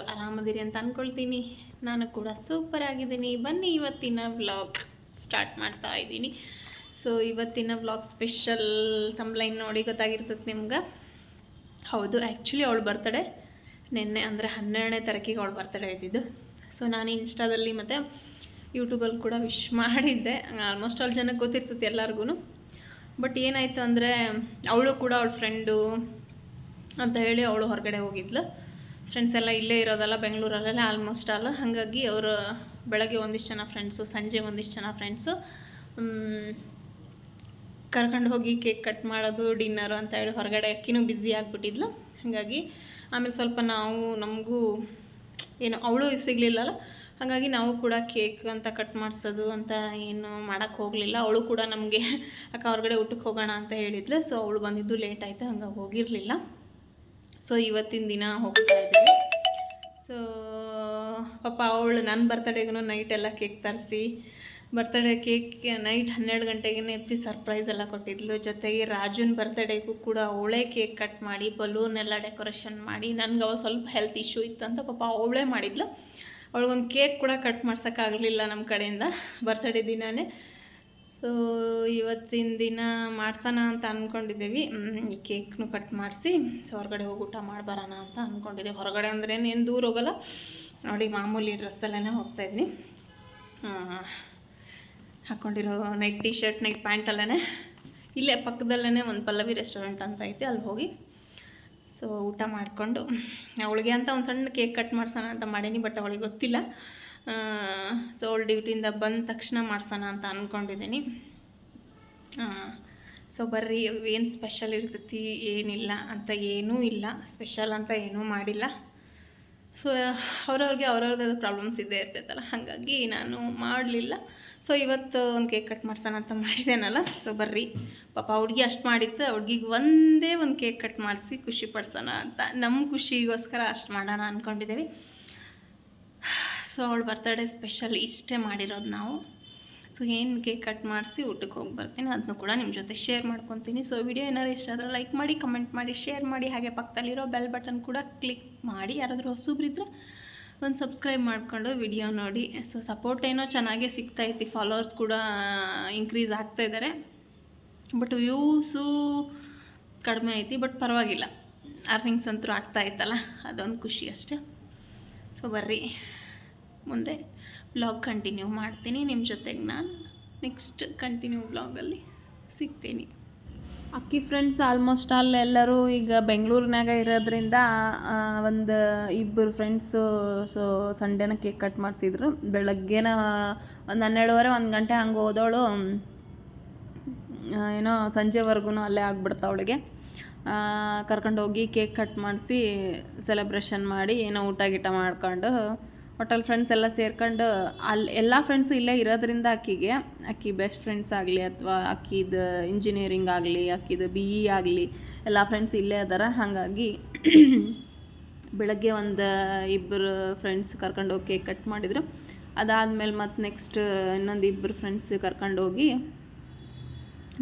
ಎಲ್ಲರೂ ಆರಾಮದಿರಿ ಅಂತ ಅಂದ್ಕೊಳ್ತೀನಿ ನಾನು ಕೂಡ ಸೂಪರ್ ಆಗಿದ್ದೀನಿ. ಬನ್ನಿ ಇವತ್ತಿನ ವ್ಲಾಗ್ ಸ್ಟಾರ್ಟ್ ಮಾಡ್ತಾ ಇದ್ದೀನಿ. ಸೊ ಇವತ್ತಿನ ವ್ಲಾಗ್ ಸ್ಪೆಷಲ್ ತಮ್ಲೈನ್ ನೋಡಿ ಗೊತ್ತಾಗಿರ್ತದೆ ನಿಮ್ಗೆ? ಹೌದು ಆ್ಯಕ್ಚುಲಿ ಅವಳು ಬರ್ತಡೆ ನಿನ್ನೆ ಅಂದರೆ ಹನ್ನೆರಡನೇ ತಾರೀಕಿಗೆ ಅವಳು ಬರ್ತಡೆ ಇದ್ದಿದ್ದು. ಸೊ ನಾನು ಇನ್ಸ್ಟಾದಲ್ಲಿ ಮತ್ತು ಯೂಟ್ಯೂಬಲ್ಲಿ ಕೂಡ ವಿಶ್ ಮಾಡಿದ್ದೆ. ಆಲ್ಮೋಸ್ಟ್ ಆಲ್ ಜನಕ್ಕೆ ಗೊತ್ತಿರ್ತದೆ ಎಲ್ಲರಿಗೂ ಬಟ್ ಏನಾಯಿತು ಅಂದರೆ, ಅವಳು ಕೂಡ ಅವಳ ಫ್ರೆಂಡು ಅಂತ ಹೇಳಿ ಅವಳು ಹೊರಗಡೆ ಹೋಗಿದ್ಲು. ಫ್ರೆಂಡ್ಸ್ ಎಲ್ಲ ಇಲ್ಲೇ ಇರೋದಲ್ಲ ಬೆಂಗಳೂರಲ್ಲೆಲ್ಲ ಆಲ್ಮೋಸ್ಟ್ ಆಲ್ ಹಾಗಾಗಿ ಅವರು ಬೆಳಗ್ಗೆ ಒಂದಿಷ್ಟು ಜನ ಫ್ರೆಂಡ್ಸು ಸಂಜೆ ಒಂದಿಷ್ಟು ಜನ ಫ್ರೆಂಡ್ಸು ಕರ್ಕೊಂಡು ಹೋಗಿ ಕೇಕ್ ಕಟ್ ಮಾಡೋದು ಡಿನ್ನರು ಅಂತ ಹೇಳಿ ಹೊರಗಡೆ ಅಕ್ಕಿನೂ ಬ್ಯುಸಿ ಆಗಿಬಿಟ್ಟಿದ್ಲು. ಹಾಗಾಗಿ ಆಮೇಲೆ ಸ್ವಲ್ಪ ನಾವು, ನಮಗೂ ಏನು ಅವಳು ಸಿಗಲಿಲ್ಲಲ್ಲ. ಹಾಗಾಗಿ ನಾವು ಕೂಡ ಕೇಕ್ ಅಂತ ಕಟ್ ಮಾಡಿಸೋದು ಅಂತ ಏನು ಮಾಡೋಕ್ಕೆ ಹೋಗಲಿಲ್ಲ. ಅವಳು ಕೂಡ ನಮಗೆ, ಅಕ್ಕ ಹೊರಗಡೆ ಊಟಕ್ಕೆ ಹೋಗೋಣ ಅಂತ ಹೇಳಿದ್ಲು. ಸೊ ಅವಳು ಬಂದಿದ್ದು ಲೇಟ್ ಆಯಿತು ಹಂಗಾಗಿ ಹೋಗಿರಲಿಲ್ಲ. ಸೊ ಇವತ್ತಿನ ದಿನ ಹೋಗ್ತಾ ಇದ್ದೀವಿ. ಸೊ ಪಾಪ ಅವಳು ನನ್ನ ಬರ್ತಡೇಗೂ ನೈಟ್ ಎಲ್ಲ ಕೇಕ್ ತರಿಸಿ ಬರ್ತಡೇ ಕೇಕ್ ನೈಟ್ ಹನ್ನೆರಡು ಗಂಟೆಗೆ ಎಪ್ಸಿ ಸರ್ಪ್ರೈಸ್ ಎಲ್ಲ ಕೊಟ್ಟಿದ್ಲು. ಜೊತೆಗೆ ರಾಜುನ ಬರ್ತಡೇಗೂ ಕೂಡ ಅವಳೇ ಕೇಕ್ ಕಟ್ ಮಾಡಿ ಬಲೂನ್ ಎಲ್ಲ ಡೆಕೋರೇಷನ್ ಮಾಡಿ, ನನಗೆ ಅವಾಗ ಸ್ವಲ್ಪ ಹೆಲ್ತ್ ಇಶ್ಯೂ ಇತ್ತು ಅಂತ ಪಾಪ ಅವಳೇ ಮಾಡಿದ್ಲು. ಅವಳಿಗೊಂದು ಕೇಕ್ ಕೂಡ ಕಟ್ ಮಾಡ್ಸೋಕ್ಕಾಗಲಿಲ್ಲ ನಮ್ಮ ಕಡೆಯಿಂದ ಬರ್ತಡೇ ದಿನವೇ ಸೊ ಇವತ್ತಿನ ದಿನ ಮಾಡ್ಸೋಣ ಅಂತ ಅಂದ್ಕೊಂಡಿದ್ದೀವಿ ಈ ಕೇಕ್ನು ಕಟ್ ಮಾಡಿಸಿ, ಸೊ ಹೊರಗಡೆ ಹೋಗಿ ಊಟ ಮಾಡಿ ಅಂತ ಅಂದ್ಕೊಂಡಿದ್ದೀವಿ ಹೊರಗಡೆ ಅಂದ್ರೆ ಏನು ದೂರ ಹೋಗಲ್ಲ. ನೋಡಿ, ಮಾಮೂಲಿ ಡ್ರೆಸ್ಸಲ್ಲೇ ಹೋಗ್ತಾಯಿದ್ವಿ ಹಾಕ್ಕೊಂಡಿರೋ ನೈಟ್ ಟೀ ಶರ್ಟ್ ನೈಟ್ ಪ್ಯಾಂಟಲ್ಲೇ ಇಲ್ಲೇ ಪಕ್ಕದಲ್ಲೇ ಒಂದು ಪಲ್ಲವಿ ರೆಸ್ಟೋರೆಂಟ್ ಅಂತ ಐತೆ, ಅಲ್ಲಿ ಹೋಗಿ. ಸೊ, ಊಟ ಮಾಡಿಕೊಂಡು, ಅವಳಿಗೆ ಅಂತ ಒಂದು ಸಣ್ಣ ಕೇಕ್ ಕಟ್ ಮಾಡ್ಸೋಣ ಅಂತ ಮಾಡೀನಿ, ಬಟ್ ಅವಳಿಗೆ ಗೊತ್ತಿಲ್ಲ. ಸೊ ಡ್ಯೂಟಿಯಿಂದ ಬಂದ ತಕ್ಷಣ ಮಾಡ್ಸೋಣ ಅಂತ ಅಂದ್ಕೊಂಡಿದ್ದೀನಿ ಸೊ ಬರ್ರಿ, ಏನು ಸ್ಪೆಷಲ್ ಇರ್ತೈತಿ, ಏನಿಲ್ಲ ಅಂತ ಏನೂ ಇಲ್ಲ. ಸ್ಪೆಷಲ್ ಅಂತ ಏನೂ ಮಾಡಿಲ್ಲ. ಸೊ ಅವ್ರವ್ರಿಗೆ ಅವ್ರವ್ರದ್ದು ಪ್ರಾಬ್ಲಮ್ಸ್ ಇದ್ದೇ ಇರ್ತೈತಲ್ಲ, ಹಾಗಾಗಿ ನಾನು ಮಾಡಲಿಲ್ಲ. ಸೊ ಇವತ್ತು ಒಂದು ಕೇಕ್ ಕಟ್ ಮಾಡ್ಸೋಣ ಅಂತ ಮಾಡಿದ್ದೇನಲ್ಲ ಸೊ ಬರ್ರಿ. ಪಾಪ ಹುಡುಗಿ ಅಷ್ಟು ಮಾಡಿತ್ತು, ಹುಡುಗಿಗೆ ಒಂದೇ ಒಂದು ಕೇಕ್ ಕಟ್ ಮಾಡಿಸಿ ಖುಷಿ ಪಡ್ಸೋಣ ಅಂತ. ನಮ್ಮ ಖುಷಿಗೋಸ್ಕರ ಅಷ್ಟು ಮಾಡೋಣ ಅಂದ್ಕೊಂಡಿದ್ದೀವಿ ಸೊ ಅವಳು ಬರ್ತಡೇ ಸ್ಪೆಷಲ್ ಇಷ್ಟೇ ಮಾಡಿರೋದು ನಾವು. ಸೊ ಏನು ಕೇಕ್ ಕಟ್ ಮಾಡಿಸಿ ಊಟಕ್ಕೆ ಹೋಗಿ ಬರ್ತೀನಿ ಅದನ್ನು ಕೂಡ ನಿಮ್ಮ ಜೊತೆ ಶೇರ್ ಮಾಡ್ಕೊತೀನಿ. ಸೊ ವಿಡಿಯೋ ಏನಾದ್ರು ಇಷ್ಟ ಆದರೆ ಲೈಕ್ ಮಾಡಿ ಕಮೆಂಟ್ ಮಾಡಿ ಶೇರ್ ಮಾಡಿ, ಹಾಗೆ ಪಕ್ಕದಲ್ಲಿರೋ ಬೆಲ್ ಬಟನ್ ಕೂಡ ಕ್ಲಿಕ್ ಮಾಡಿ. ಯಾರಾದರೂ ಹೊಸಬ್ರಿದ್ರೆ ಒಂದು ಸಬ್ಸ್ಕ್ರೈಬ್ ಮಾಡಿಕೊಂಡು ವಿಡಿಯೋ ನೋಡಿ. ಸೊ ಸಪೋರ್ಟ್ ಏನೋ ಚೆನ್ನಾಗೇ ಇತ್ತು ಫಾಲೋವರ್ಸ್ ಕೂಡ ಇನ್ಕ್ರೀಸ್ ಆಗ್ತಾ ಇದ್ದಾರೆ ಬಟ್ ವ್ಯೂಸು ಕಡಿಮೆ ಐತಿ ಬಟ್ ಪರವಾಗಿಲ್ಲ. ಅರ್ನಿಂಗ್ಸ್ ಅಂತೂ ಆಗ್ತಾ ಇತ್ತಲ್ಲ ಅದೊಂದು ಖುಷಿ ಅಷ್ಟೆ. ಸೊ ಬರ್ರಿ. ಮುಂದೆ ಬ್ಲಾಗ್ ಕಂಟಿನ್ಯೂ ಮಾಡ್ತೀನಿ. ನಿಮ್ಮ ಜೊತೆಗೆ ನಾನು ನೆಕ್ಸ್ಟ್ ಕಂಟಿನ್ಯೂ ಬ್ಲಾಗಲ್ಲಿ ಸಿಗ್ತೀನಿ. ಅಕ್ಕಿ ಫ್ರೆಂಡ್ಸ್ ಆಲ್ಮೋಸ್ಟ್ ಆಲ್ ಎಲ್ಲರೂ ಈಗ ಬೆಂಗಳೂರಿನಾಗ ಇರೋದ್ರಿಂದ ಒಂದು ಇಬ್ಬರು ಫ್ರೆಂಡ್ಸು ಸೊ ಸಂಡೇನ ಕೇಕ್ ಕಟ್ ಮಾಡಿಸಿದ್ರು. ಬೆಳಗ್ಗೆನ ಒಂದು ಹನ್ನೆರಡುವರೆ, ಒಂದು ಗಂಟೆ ಹಂಗೆ ಹೋದವಳು ಏನೋ ಸಂಜೆವರೆಗೂ ಅಲ್ಲೇ ಆಗ್ಬಿಡ್ತಾ ಅವಳಿಗೆ. ಕರ್ಕೊಂಡು ಹೋಗಿ ಕೇಕ್ ಕಟ್ ಮಾಡಿಸಿ ಸೆಲೆಬ್ರೇಷನ್ ಮಾಡಿ ಏನೋ ಊಟ ಗೀಟ ಮಾಡ್ಕೊಂಡು ಹೋಟೆಲ್ ಫ್ರೆಂಡ್ಸ್ ಎಲ್ಲ ಸೇರ್ಕೊಂಡು ಅಲ್ಲಿ ಎಲ್ಲ ಫ್ರೆಂಡ್ಸು ಇಲ್ಲೇ ಇರೋದ್ರಿಂದ ಅಕ್ಕಿಗೆ, ಅಕ್ಕಿ ಬೆಸ್ಟ್ ಫ್ರೆಂಡ್ಸ್ ಆಗಲಿ ಅಥವಾ ಅಕ್ಕಿದು ಇಂಜಿನಿಯರಿಂಗ್ ಆಗಲಿ, ಅಕ್ಕಿದು ಬಿ ಇ ಆಗಲಿ ಎಲ್ಲ ಫ್ರೆಂಡ್ಸ್ ಇಲ್ಲೇ ಅದಾರ. ಹಾಗಾಗಿ ಬೆಳಗ್ಗೆ ಒಂದು ಇಬ್ಬರು ಫ್ರೆಂಡ್ಸ್ ಕರ್ಕೊಂಡು ಹೋಗಿ ಕೇಕ್ ಕಟ್ ಮಾಡಿದರು. ಅದಾದಮೇಲೆ ಮತ್ತು ನೆಕ್ಸ್ಟ್ ಇನ್ನೊಂದು ಇಬ್ಬರು ಫ್ರೆಂಡ್ಸ್ ಕರ್ಕೊಂಡೋಗಿ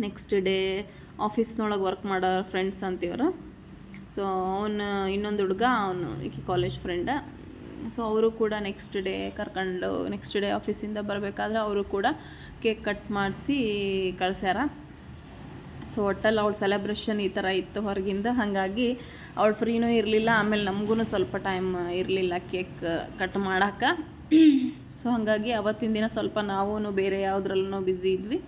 ನೆಕ್ಸ್ಟ್ ಡೇ ಆಫೀಸ್ನೊಳಗೆ ವರ್ಕ್ ಮಾಡೋ ಫ್ರೆಂಡ್ಸ್ ಅಂತೀವ್ರು. ಸೊ ಅವನು ಇನ್ನೊಂದು ಹುಡುಗ, ಅವನು ಈಕೆ ಕಾಲೇಜ್ ಫ್ರೆಂಡ ಸೊ ಅವರು ಕೂಡ ನೆಕ್ಸ್ಟ್ ಡೇ ಕರ್ಕೊಂಡು ನೆಕ್ಸ್ಟ್ ಡೇ ಆಫೀಸಿಂದ ಬರಬೇಕಾದ್ರೆ ಅವರು ಕೂಡ ಕೇಕ್ ಕಟ್ ಮಾಡಿಸಿ ಕಳ್ಸ್ಯಾರ. ಸೊ ಒಟ್ಟಲ್ಲಿ ಅವಳ ಸೆಲೆಬ್ರೇಷನ್ ಈ ಥರ ಇತ್ತು ಹೊರಗಿಂದ. ಹಾಗಾಗಿ ಅವಳು ಫ್ರೀನೂ ಇರಲಿಲ್ಲ, ಆಮೇಲೆ ನಮಗೂ ಸ್ವಲ್ಪ ಟೈಮ್ ಇರಲಿಲ್ಲ ಕೇಕ್ ಕಟ್ ಮಾಡೋಕೆ. ಸೊ ಹಾಗಾಗಿ ಅವತ್ತಿನ ದಿನ ಸ್ವಲ್ಪ ನಾವೂ ಬೇರೆ ಯಾವುದ್ರಲ್ಲೂ ಬ್ಯುಸಿ ಇದ್ವಿ.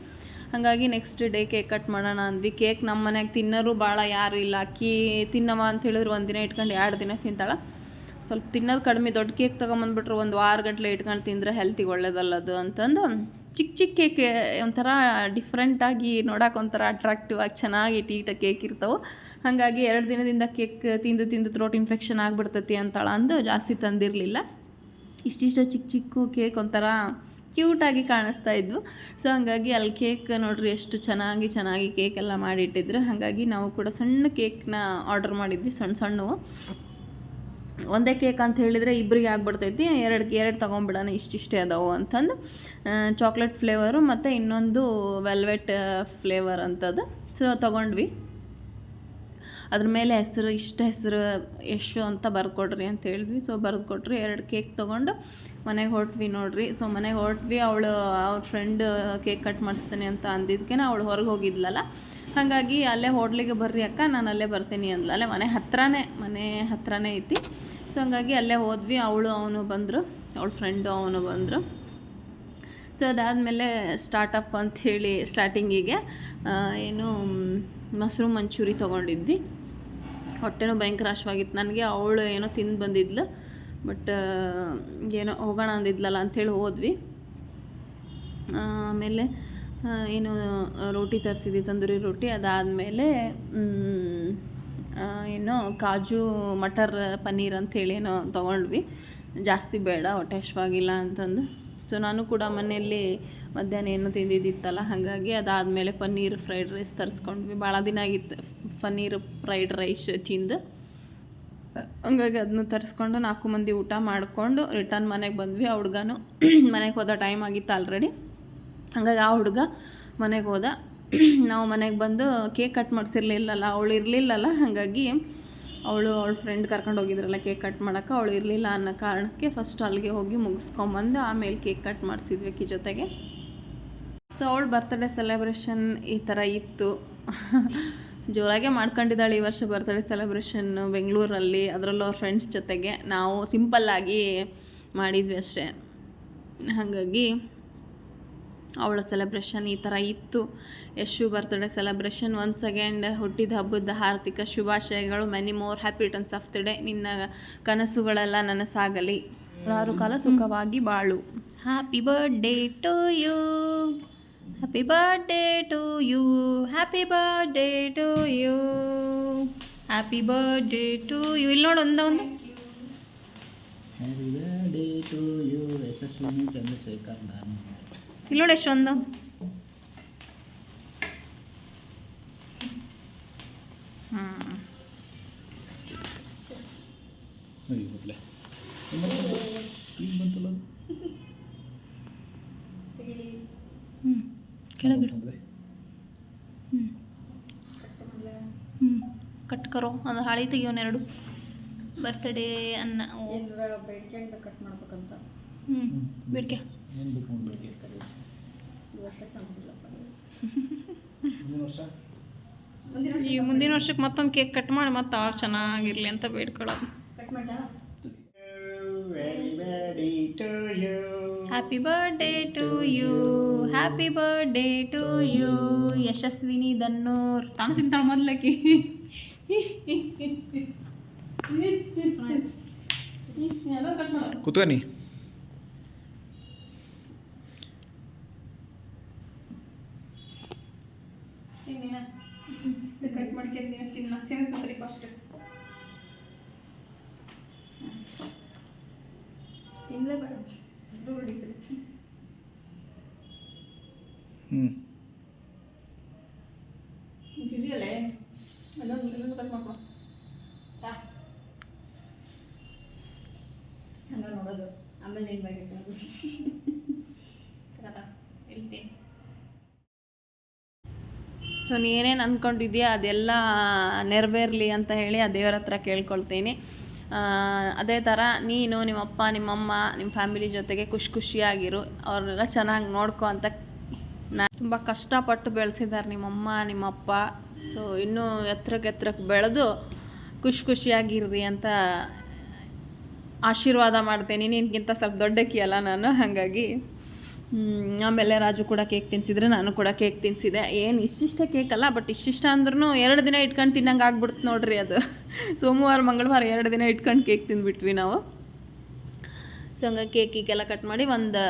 ಹಾಗಾಗಿ ನೆಕ್ಸ್ಟ್ ಡೇ ಕೇಕ್ ಕಟ್ ಮಾಡೋಣ ಅಂದ್ವಿ. ಕೇಕ್ ನಮ್ಮ ಮನೆಯಾಗ ತಿನ್ನೋರು ಭಾಳ ಯಾರು ಇಲ್ಲ ಅಕ್ಕಿ ತಿನ್ನವ ಅಂತ ಹೇಳಿದ್ರು ಒಂದು ದಿನ ಇಟ್ಕೊಂಡು ಎರಡು ದಿನ ತಿಂತಾಳೆ. ಸ್ವಲ್ಪ ತಿನ್ನೋದು ಕಡಿಮೆ, ದೊಡ್ಡ ಕೇಕ್ ತೊಗೊಂಬಂದ್ಬಿಟ್ರೆ ಒಂದು ವಾರ ಗಂಟಲೆ ಇಟ್ಕೊಂಡು ತಿಂದರೆ ಹೆಲ್ತಿಗೆ ಒಳ್ಳೇದಲ್ಲ ಅದು ಅಂತಂದು ಚಿಕ್ಕ ಚಿಕ್ಕ ಕೇಕ್ ಒಂಥರ ಡಿಫ್ರೆಂಟಾಗಿ ನೋಡೋಕೆ ಒಂಥರ ಅಟ್ರಾಕ್ಟಿವ್ ಆಗಿ ಚೆನ್ನಾಗಿ ಟೀಟ ಕೇಕ್ ಇರ್ತಾವೆ. ಹಾಗಾಗಿ ಎರಡು ದಿನದಿಂದ ಕೇಕ್ ತಿಂದು ತಿಂದು ಥ್ರೋಟ್ ಇನ್ಫೆಕ್ಷನ್ ಆಗಿಬಿಡ್ತೈತಿ ಅಂತಾಳ ಅಂದು ಜಾಸ್ತಿ ತಂದಿರಲಿಲ್ಲ. ಇಷ್ಟಿಷ್ಟ ಚಿಕ್ಕ ಚಿಕ್ಕ ಕೇಕ್ ಒಂಥರ ಕ್ಯೂಟಾಗಿ ಕಾಣಿಸ್ತಾ ಇದ್ವು. ಸೊ ಹಾಗಾಗಿ ಅಲ್ಲಿ ಕೇಕ್ ನೋಡ್ರಿ ಎಷ್ಟು ಚೆನ್ನಾಗಿ ಚೆನ್ನಾಗಿ ಕೇಕ್ ಎಲ್ಲ ಮಾಡಿಟ್ಟಿದ್ರು. ಹಾಗಾಗಿ ನಾವು ಕೂಡ ಸಣ್ಣ ಕೇಕ್ನ ಆರ್ಡರ್ ಮಾಡಿದ್ವಿ ಸಣ್ಣ ಸಣ್ಣವು. ಒಂದೇ ಕೇಕ್ ಅಂತ ಹೇಳಿದರೆ ಇಬ್ಬರಿಗೆ ಆಗ್ಬಿಡ್ತೈತಿ, ಎರಡು ಎರಡು ತೊಗೊಂಬಿಡೋಣ ಇಷ್ಟಿಷ್ಟೇ ಅದಾವು ಅಂತಂದು. ಚಾಕ್ಲೇಟ್ ಫ್ಲೇವರು ಮತ್ತು ಇನ್ನೊಂದು ವೆಲ್ವೆಟ್ ಫ್ಲೇವರ್ ಅಂಥದ್ದು ಸೊ ತೊಗೊಂಡ್ವಿ. ಅದ್ರ ಮೇಲೆ ಹೆಸರು, ಇಷ್ಟು ಹೆಸರು ಎಷ್ಟು ಅಂತ ಬರ್ಕೊಡ್ರಿ ಅಂತ ಹೇಳಿದ್ವಿ. ಸೊ ಬರೆದು ಕೊಟ್ರಿ ಎರಡು ಕೇಕ್ ತೊಗೊಂಡು ಮನೆಗೆ ಹೊರಟ್ವಿ ನೋಡ್ರಿ. ಸೊ ಮನೆಗೆ ಹೊರಟ್ವಿ, ಅವಳು, ಅವ್ರ ಫ್ರೆಂಡ್ ಕೇಕ್ ಕಟ್ ಮಾಡಿಸ್ತೀನಿ ಅಂತ ಅಂದಿದ್ದಕ್ಕೆ ಅವಳು ಹೊರಗೆ ಹೋಗಿದ್ಲಲ್ಲ. ಹಾಗಾಗಿ ಅಲ್ಲೇ ಹೋಟ್ಲಿಗೆ ಬರ್ರಿ ಅಕ್ಕ, ನಾನು ಅಲ್ಲೇ ಬರ್ತೀನಿ ಅಂದ್ಲ ಅಲ್ಲೇ ಮನೆ ಹತ್ರನೇ ಮನೆ ಹತ್ರನೇ ಐತಿ. ಸೊ ಹಂಗಾಗಿ ಅಲ್ಲೇ ಹೋದ್ವಿ. ಅವಳು, ಅವನು ಬಂದರು. ಅವಳ ಫ್ರೆಂಡು ಅವನು ಬಂದರು. ಸೊ ಅದಾದಮೇಲೆ ಸ್ಟಾರ್ಟಪ್ ಅಂಥೇಳಿ ಸ್ಟಾರ್ಟಿಂಗಿಗೆ ಏನು ಮಶ್ರೂಮ್ ಮಂಚೂರಿ ತೊಗೊಂಡಿದ್ವಿ. ಹೊಟ್ಟೆನೂ ಭಯಂಕರ ಹಶ್ವಾಗಿತ್ತು ನನಗೆ ಅವಳು ಏನೋ ತಿಂದು ಬಂದಿದ್ಲು. ಬಟ್ ಏನೋ ಹೋಗೋಣ ಅಂದಿದ್ಲಲ್ಲ ಅಂಥೇಳಿ ಹೋದ್ವಿ. ಆಮೇಲೆ ಏನು, ರೋಟಿ ತರಿಸಿದ್ವಿ, ತಂದೂರಿ ರೋಟಿ. ಅದಾದಮೇಲೆ ಏನೋ ಕಾಜು, ಮಟರ್, ಪನ್ನೀರ್ ಅಂಥೇಳಿ ಏನೋ ತೊಗೊಂಡ್ವಿ. ಜಾಸ್ತಿ ಬೇಡ, ಹೊಟ್ಟೆ ಹಶ್ವಾಗಿಲ್ಲ ಅಂತಂದು. ಸೊ ನಾನು ಕೂಡ ಮನೆಯಲ್ಲಿ ಮಧ್ಯಾಹ್ನ ಏನು ತಿಂದಿದ್ದಿತ್ತಲ್ಲ, ಹಾಗಾಗಿ ಅದಾದಮೇಲೆ ಪನ್ನೀರ್ ಫ್ರೈಡ್ ರೈಸ್ ತರಿಸ್ಕೊಂಡ್ವಿ. ಭಾಳ ದಿನ ಆಗಿತ್ತು ಪನ್ನೀರ್ ಫ್ರೈಡ್ ರೈಸ್ ತಿಂದು. ಹಂಗಾಗಿ ಅದನ್ನು ತರಿಸ್ಕೊಂಡು ನಾಲ್ಕು ಮಂದಿ ಊಟ ಮಾಡಿಕೊಂಡು ರಿಟರ್ನ್ ಮನೆಗೆ ಬಂದ್ವಿ. ಆ ಹುಡುಗನೂ ಮನೆಗೆ ಹೋದ ಟೈಮ್ ಆಗಿತ್ತು ಆಲ್ರೆಡಿ ಹಂಗಾಗಿ ಆ ಹುಡುಗ ಮನೆಗೆ ಹೋದ. ನಾವು ಮನೆಗೆ ಬಂದು ಕೇಕ್ ಕಟ್ ಮಾಡಿಸಿರ್ಲಿಲ್ಲಲ್ಲ, ಅವಳು ಇರಲಿಲ್ಲಲ್ಲ, ಹಾಗಾಗಿ ಅವಳು ಅವಳ ಫ್ರೆಂಡ್ ಕರ್ಕೊಂಡು ಹೋಗಿದ್ರಲ್ಲ ಕೇಕ್ ಕಟ್ ಮಾಡೋಕೆ ಅವಳು ಇರಲಿಲ್ಲ ಅನ್ನೋ ಕಾರಣಕ್ಕೆ ಫಸ್ಟ್ ಅಲ್ಲಿಗೆ ಹೋಗಿ ಮುಗಿಸ್ಕೊಂಬಂದು ಆಮೇಲೆ ಕೇಕ್ ಕಟ್ ಮಾಡಿಸಿದ್ವಿ ಜೊತೆಗೆ. ಸೊ ಅವಳ ಬರ್ತ್ಡೇ ಸೆಲೆಬ್ರೇಷನ್ ಈ ಥರ ಇತ್ತು. ಜೋರಾಗೆ ಮಾಡ್ಕೊಂಡಿದ್ದಾಳೆ ಈ ವರ್ಷ ಬರ್ತ್ಡೇ ಸೆಲೆಬ್ರೇಷನ್ನು ಬೆಂಗಳೂರಲ್ಲಿ, ಅದರಲ್ಲೂ ಅವ್ರ ಫ್ರೆಂಡ್ಸ್ ಜೊತೆಗೆ ನಾವು ಸಿಂಪಲ್ಲಾಗಿ ಮಾಡಿದ್ವಿ ಅಷ್ಟೇ. ಹಾಗಾಗಿ ಅವಳ ಸೆಲೆಬ್ರೇಷನ್ ಈ ಥರ ಇತ್ತು. Yashu birthday celebration once second ಹುಟ್ಟಿದ ಹಬ್ಬದ ಹಾರ್ದಿಕ ಶುಭಾಶಯಗಳು. Many more happy returns of the day ನಿನ್ನ ಕನಸುಗಳೆಲ್ಲ ನನಸಾಗಲಿ. ಯಾರು ಕಾಲ ಸುಖವಾಗಿ ಬಾಳು. Happy birthday to you happy birthday to you happy birthday to you happy birthday to you ಇಲ್ಲಿ ನೋಡು ಒಂದ ಒಂದು. Happy birthday to you Yashaswini Chandrashekhar ನಾನು ಇಲ್ಲಿ ನೋಡಿ ಎಷ್ಟೊಂದು ಕೆಳಗಿಡು. ಹ್ಞೂ ಹ್ಞೂ ಕಟ್ ಕರೋ. ಅದು ಹಾಳಿ ತೆಗಿಯೋನೆರಡು ಬರ್ತಡೇ ಅನ್ನ. ಕಟ್ ಮಾಡ್ಬೇಕಂತ. ಹ್ಞೂ ಬೇಡಿಕೆ ಏನು ಬೇಕು ಮುಂದೆ ವರ್ಷ ಚೆನ್ನಾಗಿಲ್ಲಪ್ಪ ಮುಂದಿನ ವರ್ಷ ಈ ಮುಂದಿನ ವರ್ಷಕ್ಕೆ ಮತ್ತೊಂದು ಕೇಕ್ ಕಟ್ ಮಾಡಿ ಮತ್ತೆ ಆವಾಗ ಚೆನ್ನಾಗಿರಲಿ ಅಂತ ಬೇಡ್ಕೊಳ್ಳೋದು ಕಟ್ ಮಾಡ್ಲಾ very birthday to you happy birthday to you happy birthday to you Yashaswini Dannur ತಾನು ತಿಂತಾಳೆ ಮೊದ್ಲಕ್ಕಿ ಕೂತ್ಕನಿ ಕಟ್ ಮಾಡ್ಕೊಂಡು ತಿನ್ನ ಸೇರಿಸ್ತಾರೆ ಫಸ್ಟ್ ತಿನ್ಲೇ ಬೇಡ ಇದು ಹೊಡಿತೀರಿ ಹ್ಞೂ ಇದೆಯಲ್ಲೇ ಇನ್ನೊಂದು ಇನ್ನೊಂದು ಕಟ್ ಮಾಡ್ಕೊ ಹಂಗ ನೋಡೋದು ಆಮೇಲೆ ಇರ್ತೀನಿ ಸೊ ನೀನೇನು ಅಂದ್ಕೊಂಡಿದ್ಯಾ ಅದೆಲ್ಲ ನೆರವೇರಲಿ ಅಂತ ಹೇಳಿ ಆ ದೇವರ ಹತ್ರ ಕೇಳ್ಕೊಳ್ತೀನಿ. ಆ, ಅದೇ ಥರ ನೀನು ನಿಮ್ಮಪ್ಪ ನಿಮ್ಮಮ್ಮ ನಿಮ್ಮ ಫ್ಯಾಮಿಲಿ ಜೊತೆಗೆ ಖುಷಿ ಖುಷಿಯಾಗಿರು. ಅವ್ರನ್ನೆಲ್ಲ ಚೆನ್ನಾಗಿ ನೋಡ್ಕೊ ಅಂತ ನಾ ತುಂಬ ಕಷ್ಟಪಟ್ಟು ಬೆಳೆಸಿದ್ದಾರೆ ನಿಮ್ಮಮ್ಮ, ನಿಮ್ಮಪ್ಪ. ಸೊ ಇನ್ನೂ ಎತ್ತರಕ್ಕೆ ಎತ್ತರಕ್ಕೆ ಬೆಳೆದು ಖುಷಿ ಖುಷಿಯಾಗಿರ್ರಿ ಅಂತ ಆಶೀರ್ವಾದ ಮಾಡ್ತೇನೆ. ನಿನಗಿಂತ ಸ್ವಲ್ಪ ದೊಡ್ಡಕ್ಕಿ ಅಲ್ಲ ನಾನು, ಹಾಗಾಗಿ. ಆಮೇಲೆ ರಾಜು ಕೂಡ ಕೇಕ್ ತಿನ್ಸಿದ್ರೆ ನಾನು ಕೂಡ ಕೇಕ್ ತಿನ್ಸಿದೆ. ಏನು ಇಷ್ಟಿಷ್ಟ ಕೇಕ್ ಅಲ್ಲ, ಬಟ್ ಇಷ್ಟಿಷ್ಟ ಅಂದ್ರೂ ಎರಡು ದಿನ ಇಟ್ಕೊಂಡು ತಿನ್ನಂಗೆ ಆಗ್ಬಿಡ್ತು ನೋಡ್ರಿ ಅದು. ಸೋಮವಾರ, ಮಂಗಳವಾರ ಎರಡು ದಿನ ಇಟ್ಕೊಂಡು ಕೇಕ್ ತಿಂದ್ಬಿಟ್ವಿ ನಾವು. ಸೊ ಹಂಗಾಗಿ ಕೇಕಿಗೆಲ್ಲ ಕಟ್ ಮಾಡಿ ಒಂದು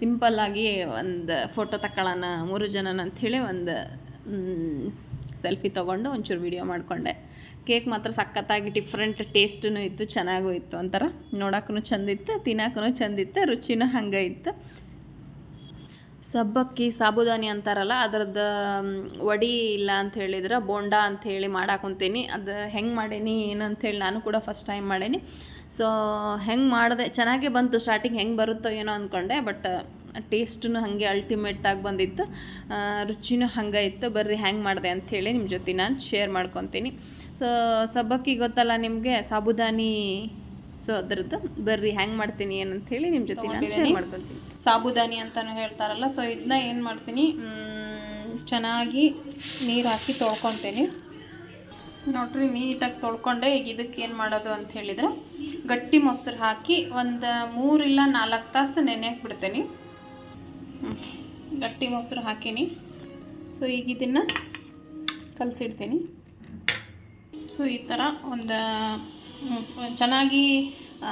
ಸಿಂಪಲ್ಲಾಗಿ ಒಂದು ಫೋಟೋ ತಗೊಳ್ಳೋಣ ಮೂರು ಜನನ ಅಂಥೇಳಿ ಒಂದು ಸೆಲ್ಫಿ ತೊಗೊಂಡು ಒಂಚೂರು ವಿಡಿಯೋ ಮಾಡಿಕೊಂಡೆ. ಕೇಕ್ ಮಾತ್ರ ಸಖತ್ತಾಗಿ ಡಿಫ್ರೆಂಟ್ ಟೇಸ್ಟೂ ಇತ್ತು, ಚೆನ್ನಾಗೂ ಇತ್ತು ಒಂಥರ. ನೋಡೋಕ್ಕೂ ಚಂದಿತ್ತು ತಿನ್ನೋಕ್ಕೂ ಚಂದಿತ್ತು ರುಚಿನೂ ಹಂಗೆ ಇತ್ತು. ಸಬ್ಬಕ್ಕಿ, ಸಾಬುದಾನಿ ಅಂತಾರಲ್ಲ, ಅದ್ರದ್ದು ವಡಿ ಇಲ್ಲ ಅಂತ ಹೇಳಿದ್ರೆ, ಬೋಂಡಾ ಅಂತ ಹೇಳಿ ಮಾಡಾಕೊಂತೀನಿ ಅದು ಹೆಂಗೆ ಮಾಡೀನಿ ಏನು ಹೇಳಿ ನಾನು ಕೂಡ ಫಸ್ಟ್ ಟೈಮ್ ಮಾಡೀನಿ. ಸೊ ಹೆಂಗೆ ಮಾಡಿದೆ ಚೆನ್ನಾಗೇ ಬಂತು ಸ್ಟಾರ್ಟಿಂಗ್ ಹೆಂಗೆ ಬರುತ್ತೋ ಏನೋ ಅಂದ್ಕೊಂಡೆ ಬಟ್ ಟೇಸ್ಟೂ ಹಾಗೆ ಅಲ್ಟಿಮೇಟಾಗಿ ಬಂದಿತ್ತು. ರುಚಿನೂ ಹಂಗೆ ಇತ್ತು. ಬರ್ರಿ ಹೆಂಗೆ ಮಾಡಿದೆ ಅಂಥೇಳಿ ನಿಮ್ಮ ಜೊತೆ ನಾನು ಶೇರ್ ಮಾಡ್ಕೊತೀನಿ. ಸೊ ಸಬ್ಬಕ್ಕಿ ಗೊತ್ತಲ್ಲ ನಿಮಗೆ ಸಾಬುದಾನಿ ಸೊ ಅದರದ್ದು. ಬರ್ರಿ ಹ್ಯಾಂಗೆ ಮಾಡ್ತೀನಿ ಏನಂತ ಹೇಳಿ ನಿಮ್ಮ ಜೊತೆ ನಾನು ಶೇರ್ ಮಾಡ್ಕೊತೀನಿ. ಸಾಬುದಾನಿ ಅಂತಲೂ ಹೇಳ್ತಾರಲ್ಲ ಸೊ ಇದನ್ನ ಏನು ಮಾಡ್ತೀನಿ ಚೆನ್ನಾಗಿ ನೀರು ಹಾಕಿ ತೊಳ್ಕೊತೀನಿ. ನೋಡ್ರಿ, ನೀಟಾಗಿ ತೊಳ್ಕೊಂಡೆ. ಈಗ ಇದಕ್ಕೆ ಏನು ಮಾಡೋದು ಅಂತ ಹೇಳಿದರೆ, ಗಟ್ಟಿ ಮೊಸರು ಹಾಕಿ ಒಂದು ಮೂರಿಲ್ಲ ನಾಲ್ಕು ತಾಸು ನೆನೆಯಕ್ಕೆ ಬಿಡ್ತೀನಿ. ಗಟ್ಟಿ ಮೊಸರು ಹಾಕೀನಿ. ಸೊ ಈಗ ಇದನ್ನು ಕಲಸಿಡ್ತೀನಿ. ಸೊ ಈ ಥರ ಒಂದು ಚೆನ್ನಾಗಿ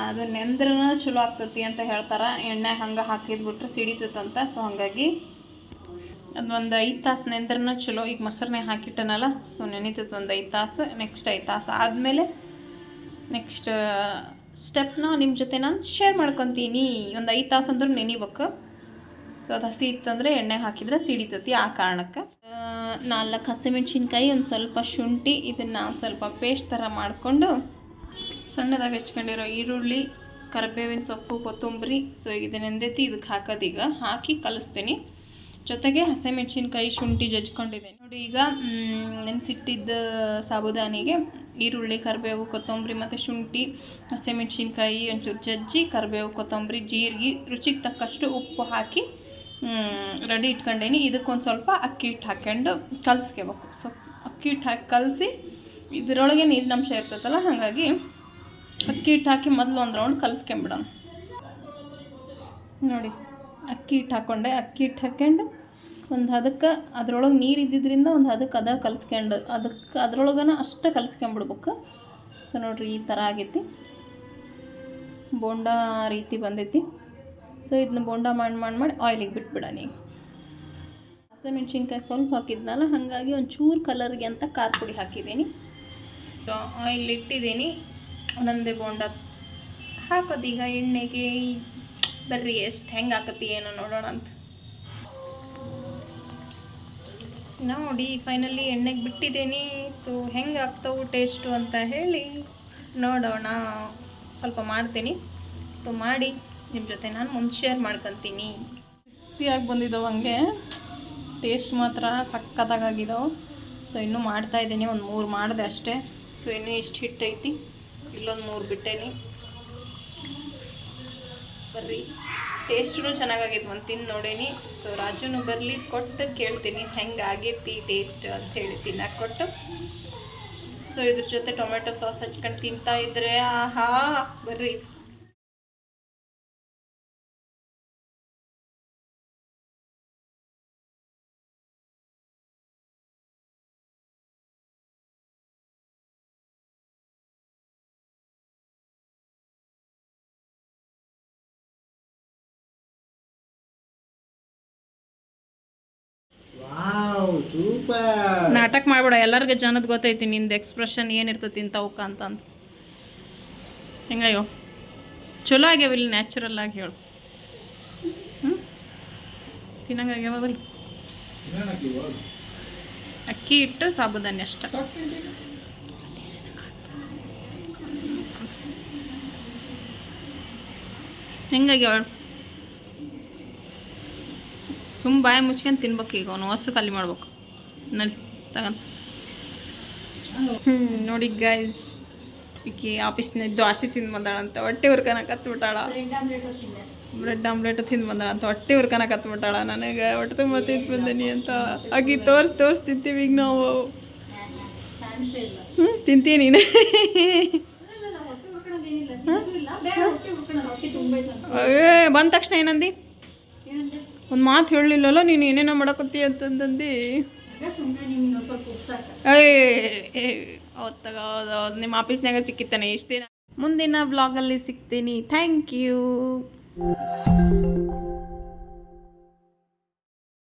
ಅದು ನೆಂದ್ರೂ ಚಲೋ ಆಗ್ತತಿ ಅಂತ ಹೇಳ್ತಾರೆ. ಎಣ್ಣೆ ಹಂಗೆ ಹಾಕಿದ್ಬಿಟ್ರೆ ಸಿಡಿತೈತಂತ. ಸೊ ಹಾಗಾಗಿ ಅದು ಒಂದು ಐದು ತಾಸು ನೆಂದ್ರೂ ಚಲೋ, ಈಗ ಮೊಸರನ್ನೇ ಹಾಕಿಟ್ಟನಲ್ಲ ಸೊ ನೆನೀತದ ಒಂದು ಐದು ತಾಸು ನೆಕ್ಸ್ಟ್ ಐದು ತಾಸು ಆದಮೇಲೆ ನೆಕ್ಸ್ಟ್ ಸ್ಟೆಪ್ನ ನಿಮ್ಮ ಜೊತೆ ನಾನು ಶೇರ್ ಮಾಡ್ಕೊತೀನಿ. ಒಂದು ಐದು ತಾಸು ಅಂದ್ರೂ ನೆನಿಬೇಕು. ಸೊ ಅದು ಹಸಿ ಇತ್ತಂದರೆ ಎಣ್ಣೆ ಹಾಕಿದ್ರೆ ಸಿಡಿತತಿ ಆ ಕಾರಣಕ್ಕೆ. ನಾಲ್ಕು ಹಸಿಮೆಣ್ಸಿನ್ಕಾಯಿ, ಒಂದು ಸ್ವಲ್ಪ ಶುಂಠಿ, ಇದನ್ನು ಒಂದು ಸ್ವಲ್ಪ ಪೇಸ್ಟ್ ಥರ ಮಾಡಿಕೊಂಡು ಸಣ್ಣದಾಗಿ ಹೆಚ್ಕೊಂಡಿರೋ ಈರುಳ್ಳಿ, ಕರಿಬೇವಿನ ಸೊಪ್ಪು, ಕೊತ್ತಂಬರಿ ಸೊ ಇದನ್ನೆಂದೈತಿ ಇದಕ್ಕೆ ಹಾಕೋದೀಗ ಹಾಕಿ ಕಲಿಸ್ತೀನಿ. ಜೊತೆಗೆ ಹಸಿಮೆಣ್ಸಿನ್ಕಾಯಿ ಶುಂಠಿ ಜಜ್ಕೊಂಡಿದ್ದೇನೆ. ನೋಡಿ ಈಗ ನೆನೆಸಿಟ್ಟಿದ್ದ ಸಾಬುದಾನಿಗೆ ಈರುಳ್ಳಿ, ಕರಿಬೇವು, ಕೊತ್ತಂಬರಿ ಮತ್ತು ಶುಂಠಿ, ಹಸಿಮೆಣ್ಸಿನ್ಕಾಯಿ ಒಂಚೂರು ಜಜ್ಜಿ, ಕರಿಬೇವು, ಕೊತ್ತಂಬರಿ, ಜೀರಿಗೆ, ರುಚಿಗೆ ತಕ್ಕಷ್ಟು ಉಪ್ಪು ಹಾಕಿ ರೆಡಿ ಇಟ್ಕೊಂಡೇನಿ. ಇದಕ್ಕೊಂದು ಸ್ವಲ್ಪ ಅಕ್ಕಿ ಹಿಟ್ಟು ಹಾಕ್ಕೊಂಡು ಕಲಿಸ್ಕೋಬೇಕು. ಸೊ, ಅಕ್ಕಿ ಹಿಟ್ಟು ಹಾಕಿ ಕಲಸಿ, ಇದರೊಳಗೆ ನೀರಿನಂಶ ಇರ್ತೈತಲ್ಲ, ಹಾಗಾಗಿ ಅಕ್ಕಿ ಹಿಟ್ಟು ಹಾಕಿ ಮೊದಲು ಒಂದು ರೌಂಡ್ ಕಲಿಸ್ಕೊಂಬಿಡೋಣ. ನೋಡಿ. ಅಕ್ಕಿ ಹಿಟ್ಟು ಹಾಕ್ಕೊಂಡೆ ಅಕ್ಕಿ ಹಿಟ್ಟು ಹಾಕ್ಕೊಂಡು ಒಂದು ಹದಕ್ಕೆ ಅದ್ರೊಳಗೆ ನೀರು ಇದ್ದಿದ್ದರಿಂದ ಒಂದು ಹದಕ್ಕೆ ಅದ ಕಲಿಸ್ಕೊಂಡು ಅದಕ್ಕೆ ಅದ್ರೊಳಗನ ಅಷ್ಟೇ ಕಲಿಸ್ಕೊಂಬಿಡ್ಬೇಕು. ಸೊ ನೋಡಿರಿ ಈ ಥರ ಆಗೈತಿ. ಬೋಂಡ ರೀತಿ ಬಂದೈತಿ. ಸೊ ಇದನ್ನ ಬೋಂಡ ಮಾಡಿ ಮಾಡಿ ಮಾಡಿ ಆಯಿಲಿಗೆ ಬಿಟ್ಬಿಡೋಣ ಈಗ ಹಸಿಮೆಣ್ಸಿನ್ಕಾಯಿ ಸ್ವಲ್ಪ ಹಾಕಿದ್ನಲ್ಲ, ಹಾಗಾಗಿ ಒಂದು ಚೂರು ಕಲರ್ಗೆ ಅಂತ ಖಾರ ಪುಡಿ ಹಾಕಿದ್ದೀನಿ ಆಯಿಲ್ ಇಟ್ಟಿದ್ದೀನಿ ಒಂದೊಂದೇ ಬೋಂಡ ಹಾಕೋದೀಗ ಎಣ್ಣೆಗೆ ಬರ್ರಿ, ಎಷ್ಟು ಹೆಂಗೆ ಹಾಕತಿ ಏನೋ ನೋಡೋಣ ಅಂತ. ನೋಡಿ ಫೈನಲಿ ಎಣ್ಣೆಗೆ ಬಿಟ್ಟಿದ್ದೀನಿ. ಸೊ ಹೆಂಗೆ ಆಗ್ತಾವು ಟೇಸ್ಟು ಅಂತ ಹೇಳಿ ನೋಡೋಣ. ಸ್ವಲ್ಪ ಮಾಡ್ತೀನಿ. ಸೊ ಮಾಡಿ ನಿಮ್ಮ ಜೊತೆ ನಾನು ಮುಂದೆ ಶೇರ್ ಮಾಡ್ಕೊತೀನಿ. ಕ್ರಿಸ್ಪಿಯಾಗಿ ಬಂದಿದ್ದಾವೆ ಹಂಗೆ. ಟೇಸ್ಟ್ ಮಾತ್ರ ಸಕ್ಕತ್ತಾಗಿದ್ದಾವೆ ಸೊ ಇನ್ನೂ ಮಾಡ್ತಾಯಿದ್ದೀನಿ ಒಂದು ಮೂರು ಮಾಡಿದೆ ಅಷ್ಟೇ. ಸೊ ಇನ್ನೂ ಇಷ್ಟು ಹಿಟ್ಟೈತಿ ಇಲ್ಲೊಂದು ಮೂರು ಬಿಟ್ಟೇನಿ. ಬರ್ರಿ. ಟೇಸ್ಟೂ ಚೆನ್ನಾಗಾಗೈತೆ, ಒಂದು ತಿಂದು ನೋಡೇನಿ. ಸೊ ರಾಜುನು ಬರಲಿ, ಕೊಟ್ಟು ಕೇಳ್ತೀನಿ, ಹೆಂಗೆ ಆಗೈತಿ ಟೇಸ್ಟ್ ಅಂತ ಹೇಳಿ ತಿನ್ನಕ್ಕೆ ಕೊಟ್ಟು. ಸೊ ಇದ್ರ ಜೊತೆ ಟೊಮೆಟೊ ಸಾಸ್ ಹಚ್ಕೊಂಡು ತಿಂತಾ ಇದ್ರೆ, ಆಹಾ, ಬರ್ರಿ. ನಾಟಕ ಮಾಡ್ಬೇಡ, ಎಲ್ಲರಿಗೂ ಜನದ ಗೊತ್ತೈತಿ, ನಿಂದು ಎಕ್ಸ್ಪ್ರೆಷನ್ ಏನಿರ್ತೈತಿ ಇಂಥವಕ್ಕ ಅಂತ ಅಂತ. ಹೆಂಗಯ್ಯೋ? ಚಲೋ ಆಗ್ಯಾವಿಲ್ಲ ನ್ಯಾಚುರಲ್ ಆಗಿ ಹೇಳು. ಹ್ಞೂ ಅಕ್ಕಿ ಇಟ್ಟು ಸಾಬುದಾನಿ ಅಷ್ಟ. ಹೆಂಗಾಗ್ಯಾವ ಸುಮ್ಮ ಬಾಯಿ ಮುಚ್ಕೊಂಡು ತಿನ್ಬೇಕು ಈಗ ಅವನು ಹೊಸ ಖಾಲಿ ಮಾಡ್ಬೇಕು. ನಡಿ ತಗೊಂಡು. ಹ್ಞೂ ನೋಡಿ ಗೈಸ್ ಈಕಿ ಆಫೀಸ್ನಿದ್ದು ಆಸೆ ತಿಂದು ಬಂದಾಳಂತ ಹೊಟ್ಟೆ ಹುರ್ಕನ ಕತ್ಬಿಟ್ಟಾಳ ಬ್ರೆಡ್ ಆಮ್ಲೆಟ್ ತಿಂದೆ. ಬಂದಾಳಂತ ಹೊಟ್ಟೆ ಹುರ್ಕನ ಕತ್ಬಿಟ್ಟಾಳ ನನಗೆ ಹೊಟ್ಟೆ ತುಂಬ ತಿಂದು ಬಂದೀನಿ ಅಂತ. ಆಕಿ ತೋರ್ಸಿ ತೋರ್ಸಿ ತಿಂತೀವಿ ಈಗ ನಾವು. ಹ್ಞೂ ತಿಂತೀನಿ ಏ ಬಂದ ತಕ್ಷಣ ಏನಂದಿ? ಒಂದು ಮಾತು ಹೇಳಲಿಲ್ಲಲ್ಲ ನೀನು ಏನೇನೋ ಮಾಡಕತ್ತಿ ಅಂತಂದಂದು. ಹೌದು ನಿಮ್ಮ ಆಫೀಸ್ನಾಗ ಸಿಕ್ಕಿತ್ತಾನೆ ಇಷ್ಟು ದಿನ ಮುಂದಿನ ಬ್ಲಾಗಲ್ಲಿ ಸಿಗ್ತೀನಿ. Thank you